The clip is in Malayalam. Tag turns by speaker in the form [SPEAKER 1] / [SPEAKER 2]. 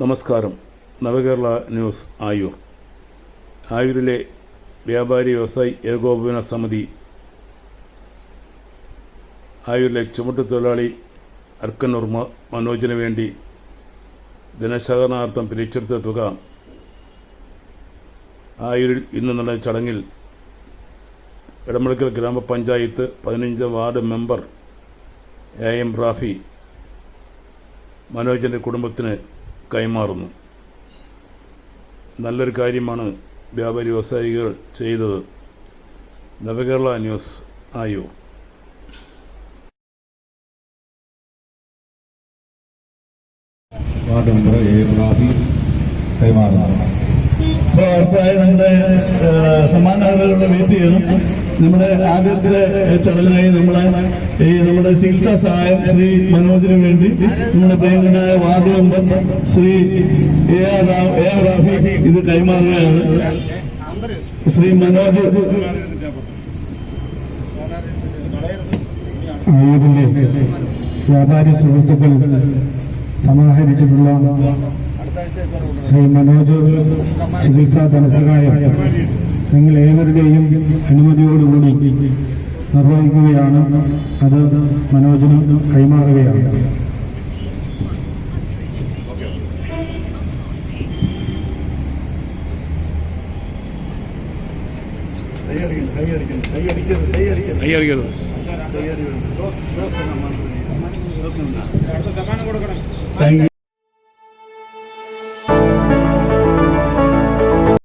[SPEAKER 1] നമസ്കാരം. നവകേരള ന്യൂസ് ആയൂർ. ആയൂരിലെ വ്യാപാരി വ്യവസായി ഏകോപന സമിതി ആയൂരിലെ ചുമട്ടുതൊഴിലാളി അർക്കന്നൂർ മനോജിന് വേണ്ടി ധനശേഖരണാർത്ഥം പിരിച്ചെടുത്ത തുക ആയൂരിൽ ഇന്ന് നടന്ന ചടങ്ങിൽ ഇടമലക്കൽ ഗ്രാമപഞ്ചായത്ത് പതിനഞ്ചാം ward member A M Rafi മനോജിന്റെ കുടുംബത്തിന് കൈമാറുന്നു. നല്ലൊരു കാര്യമാണ് വ്യാപാരി വ്യവസായികൾ ചെയ്തത്. നവകേരള ന്യൂസ് ആയോ?
[SPEAKER 2] വാർഡ് നമ്പർ ഏഴ് കൈമാറുന്നതാണ് കൈമാറുന്നു
[SPEAKER 3] അടുത്തതായി നമ്മുടെ സമ്മാനാർഹരുടെ വെയിറ്റ് ചെയ്യണം. നമ്മുടെ ആദ്യത്തെ ചടങ്ങായി നമ്മളെ ഈ നമ്മുടെ ചികിത്സാ സഹായം ശ്രീ മനോജിന് വേണ്ടി നമ്മുടെ പ്രിയങ്കനായ ward member Shri A R A R Rafi ഇത് കൈമാറുകയാണ്. ശ്രീ മനോജ്
[SPEAKER 2] വ്യാപാരി സുഹൃത്തുക്കൾ സമാഹരിച്ചിട്ടുള്ള ശ്രീ മനോജ് ചികിത്സാ ധനസഹായം. നിങ്ങൾ ഏവരുടെയും അനുമതിയോടുകൂടി നിർവഹിക്കുകയാണ്. അത് മനോജിന് കൈമാറുകയാണ്.
[SPEAKER 1] കൈയറിക്കരുത്
[SPEAKER 3] താങ്ക് യു.